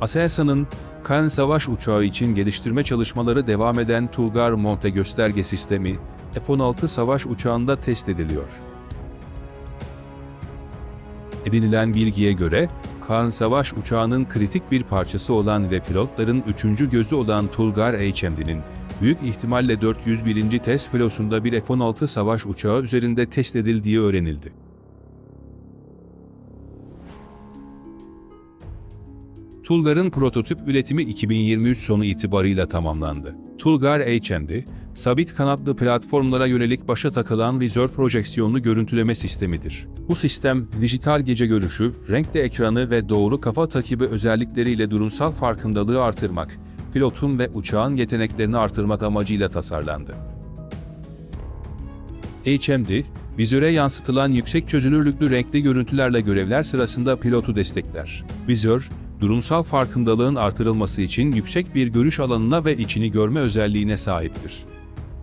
Aselsan'ın Kaan savaş uçağı için geliştirme çalışmaları devam eden Tulgar Monte gösterge sistemi, F-16 savaş uçağında test ediliyor. Edinilen bilgiye göre, Kaan savaş uçağının kritik bir parçası olan ve pilotların üçüncü gözü olan Tulgar HMD'nin, büyük ihtimalle 401. test filosunda bir F-16 savaş uçağı üzerinde test edildiği öğrenildi. Tulgar'ın prototip üretimi 2023 sonu itibarıyla tamamlandı. Tulgar HMD, sabit kanatlı platformlara yönelik başa takılan vizör projeksiyonlu görüntüleme sistemidir. Bu sistem, dijital gece görüşü, renkli ekranı ve doğru kafa takibi özellikleriyle durumsal farkındalığı artırmak, pilotun ve uçağın yeteneklerini artırmak amacıyla tasarlandı. HMD, vizöre yansıtılan yüksek çözünürlüklü renkli görüntülerle görevler sırasında pilotu destekler. Vizör, durumsal farkındalığın artırılması için yüksek bir görüş alanına ve içini görme özelliğine sahiptir.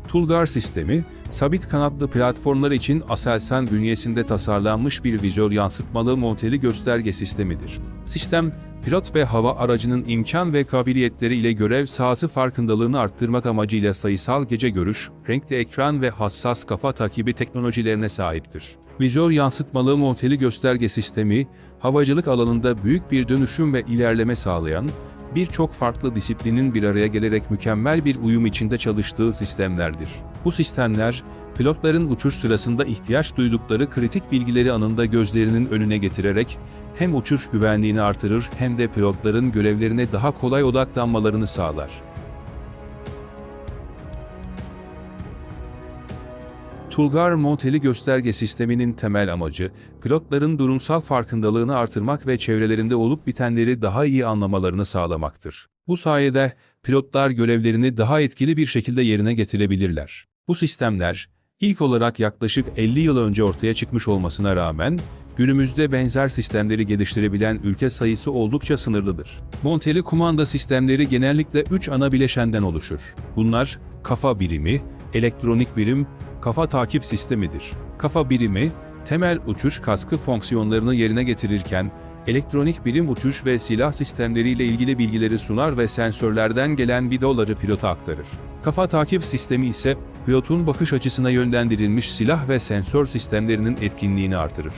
Tulgar sistemi, sabit kanatlı platformlar için Aselsan bünyesinde tasarlanmış bir vizör yansıtmalı monteli gösterge sistemidir. Sistem, pilot ve hava aracının imkan ve kabiliyetleri ile görev sahası farkındalığını arttırmak amacıyla sayısal gece görüş, renkli ekran ve hassas kafa takibi teknolojilerine sahiptir. Vizör yansıtmalı monteli gösterge sistemi, havacılık alanında büyük bir dönüşüm ve ilerleme sağlayan, birçok farklı disiplinin bir araya gelerek mükemmel bir uyum içinde çalıştığı sistemlerdir. Bu sistemler, pilotların uçuş sırasında ihtiyaç duydukları kritik bilgileri anında gözlerinin önüne getirerek, hem uçuş güvenliğini artırır hem de pilotların görevlerine daha kolay odaklanmalarını sağlar. Tulgar monteli gösterge sisteminin temel amacı, pilotların durumsal farkındalığını artırmak ve çevrelerinde olup bitenleri daha iyi anlamalarını sağlamaktır. Bu sayede, pilotlar görevlerini daha etkili bir şekilde yerine getirebilirler. Bu sistemler, ilk olarak yaklaşık 50 yıl önce ortaya çıkmış olmasına rağmen, günümüzde benzer sistemleri geliştirebilen ülke sayısı oldukça sınırlıdır. Monteli kumanda sistemleri genellikle 3 ana bileşenden oluşur. Bunlar, kafa birimi, elektronik birim, kafa takip sistemidir. Kafa birimi, temel uçuş kaskı fonksiyonlarını yerine getirirken, elektronik birim uçuş ve silah sistemleriyle ilgili bilgileri sunar ve sensörlerden gelen videoları pilota aktarır. Kafa takip sistemi ise, pilotun bakış açısına yönlendirilmiş silah ve sensör sistemlerinin etkinliğini artırır.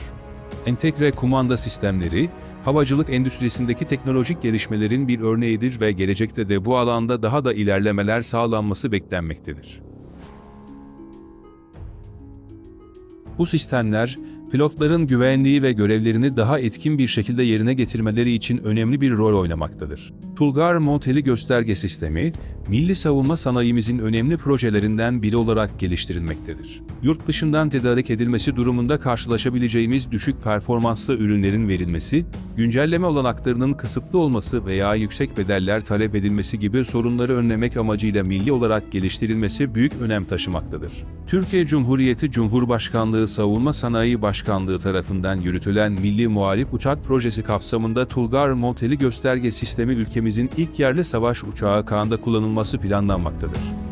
Entegre kumanda sistemleri, havacılık endüstrisindeki teknolojik gelişmelerin bir örneğidir ve gelecekte de bu alanda daha da ilerlemeler sağlanması beklenmektedir. Bu sistemler, pilotların güvenliği ve görevlerini daha etkin bir şekilde yerine getirmeleri için önemli bir rol oynamaktadır. Tulgar Monteli Gösterge Sistemi, milli savunma sanayimizin önemli projelerinden biri olarak geliştirilmektedir. Yurt dışından tedarik edilmesi durumunda karşılaşabileceğimiz düşük performanslı ürünlerin verilmesi, güncelleme olanaklarının kısıtlı olması veya yüksek bedeller talep edilmesi gibi sorunları önlemek amacıyla milli olarak geliştirilmesi büyük önem taşımaktadır. Türkiye Cumhuriyeti Cumhurbaşkanlığı Savunma Sanayi Başkanlığı tarafından yürütülen Milli Muharip Uçak Projesi kapsamında Tulgar Monteli Gösterge Sistemi ülkemizin ilk yerli savaş uçağı Kaan'da kullanılması planlanmaktadır.